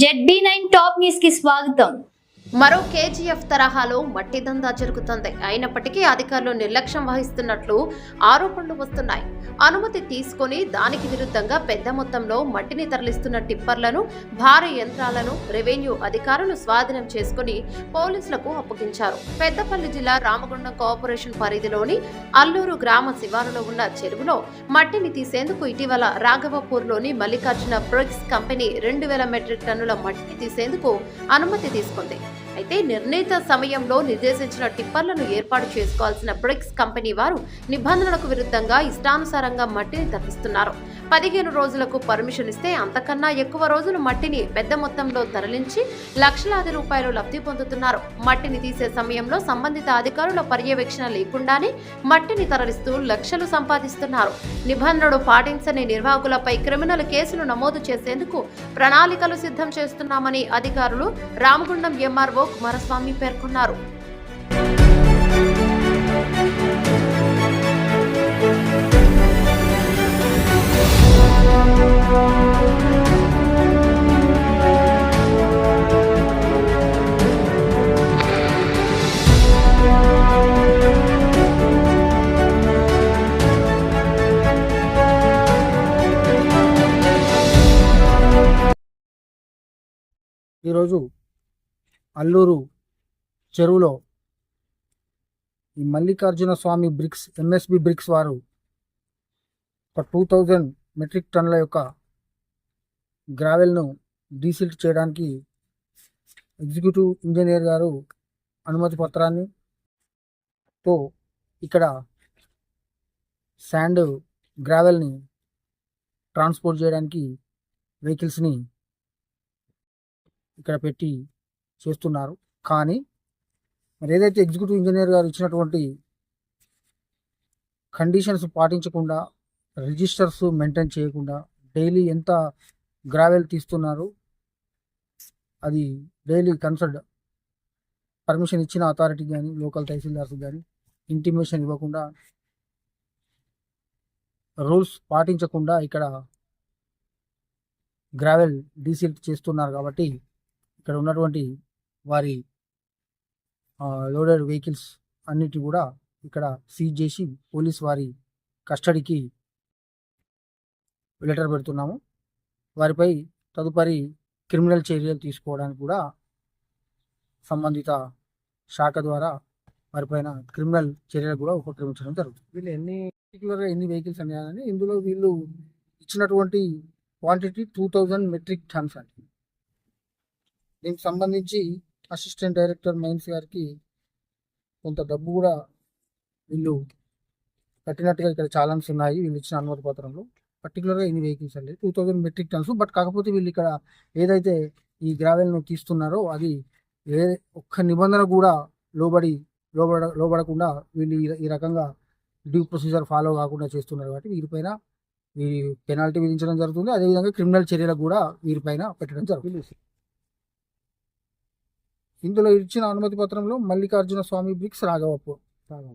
ZB nine top న్యూస్కి స్వాగతం. మరో కేజీఎఫ్ తరహాలో మట్టి దందా జరుగుతుంది. అయినప్పటికీ అధికారులు నిర్లక్ష్యం వహిస్తున్నట్లు ఆరోపణలు వస్తున్నాయి. అనుమతి తీసుకొని దానికి విరుద్ధంగా పెద్ద మొత్తంలో మట్టిని తరలిస్తున్న టిప్పర్లను భారీ యంత్రాలను రెవెన్యూ అధికారులు స్వాధీనం చేసుకుని పోలీసులకు అప్పగించారు. పెద్దపల్లి జిల్లా రామగుండం కార్పొరేషన్ పరిధిలోని అల్లూరు గ్రామ శివారులో ఉన్న చెరువులో మట్టిని తీసేందుకు ఇటీవల రాఘవపూర్లోని మల్లికార్జున బ్రిక్స్ కంపెనీ రెండు వేల మెట్రిక్ టన్నుల మట్టిని తీసేందుకు అనుమతి తీసుకుంది. అయితే నిర్ణీత సమయంలో నిర్దేశించిన టిప్పర్లను ఏర్పాటు చేసుకోవాల్సిన బ్రిక్స్ కంపెనీ వారు నిబంధనలకు విరుద్ధంగా ఇష్టానుసారంగా మట్టిని తరలిస్తున్నారు పదిహేను రోజులకు పర్మిషన్ ఇస్తే అంతకన్నా ఎక్కువ రోజులు మట్టిని పెద్ద మొత్తంలో తరలించి లక్షలాది రూపాయలు లబ్ధి పొందుతున్నారు. మట్టిని తీసే సమయంలో సంబంధిత అధికారుల పర్యవేక్షణ లేకుండానే మట్టిని తరలిస్తూ లక్షలు సంపాదిస్తున్నారు. నిబంధనలు పాటించని నిర్వాహకులపై క్రిమినల్ కేసులు నమోదు చేసేందుకు ప్రణాళికలు సిద్ధం చేస్తున్నామని అధికారులు రామగుండం ఎంఆర్ఓ కుమారస్వామి పేర్కొన్నారు. ఈరోజు అల్లూరు చెరువులో ఈ Mallikarjuna Swamy bricks MSB bricks వారు ఒక టూ థౌజండ్ మెట్రిక్ టన్నుల యొక్క గ్రావెల్ను డీసిల్ట్ చేయడానికి ఎగ్జిక్యూటివ్ ఇంజనీర్ గారు అనుమతి పత్రాన్ని తో ఇక్కడ శాండ్ గ్రావెల్ని ట్రాన్స్పోర్ట్ చేయడానికి వెహికల్స్ని ఇక్కడ పెట్టి చేస్తున్నారు. కానీ మరి ఏదైతే ఎగ్జిక్యూటివ్ ఇంజనీర్ గారు ఇచ్చినటువంటి కండిషన్స్ పాటించకుండా రిజిస్టర్స్ మెయింటైన్ చేయకుండా డైలీ ఎంత గ్రావెల్ తీస్తున్నారు అది డైలీ కన్సల్ట్ పర్మిషన్ ఇచ్చిన అథారిటీ కానీ లోకల్ తహసీల్దార్స్ కానీ ఇంటిమేషన్ ఇవ్వకుండా రూల్స్ పాటించకుండా ఇక్కడ గ్రావెల్ డీసిల్ట్ చేస్తున్నారు కాబట్టి ఇక్కడ ఉన్నటువంటి వారి లోడెడ్ వెహికల్స్ అన్నిటి కూడా ఇక్కడ సీజ్ చేసి పోలీస్ వారి కస్టడీకి లెటర్ పెడుతున్నాము. వారిపై తదుపరి క్రిమినల్ చర్యలు తీసుకోవడానికి కూడా సంబంధిత శాఖ ద్వారా వారిపైన క్రిమినల్ చర్యలు కూడా ఉపక్రమించడం జరుగుతుంది. వీళ్ళు ఎన్ని పర్టికులర్గా ఎన్ని వెహికల్స్ అన్నాయని ఇందులో వీళ్ళు ఇచ్చినటువంటి quantity two thousand metric tons అండి. దీనికి సంబంధించి అసిస్టెంట్ డైరెక్టర్ మైన్స్ గారికి కొంత డబ్బు కూడా వీళ్ళు కట్టినట్టుగా ఇక్కడ చాలాన్స్ ఉన్నాయి. వీళ్ళు ఇచ్చిన అనుమతి పత్రంలో. పర్టికులర్గా ఇన్ని వెహికల్స్ అండి? Two thousand metric tons but కాకపోతే వీళ్ళు ఇక్కడ ఏదైతే ఈ గ్రావెల్ను తీస్తున్నారో అది ఏ ఒక్క నిబంధన కూడా లోబడి లోబడ లోబడకుండా వీళ్ళు ఈ- ఈ రకంగా డ్యూ ప్రొసీజర్ ఫాలో కాకుండా చేస్తున్నారు కాబట్టి వీరిపైన ఈ పెనాల్టీ విధించడం జరుగుతుంది. అదేవిధంగా క్రిమినల్ చర్యలకు కూడా వీరిపైన పెట్టడం జరుగుతుంది. ఇందులో ఇచ్చిన అనుమతి పత్రంలో మల్లికార్జున స్వామి బ్రిక్స్ రాఘవపూర్ రాఘవ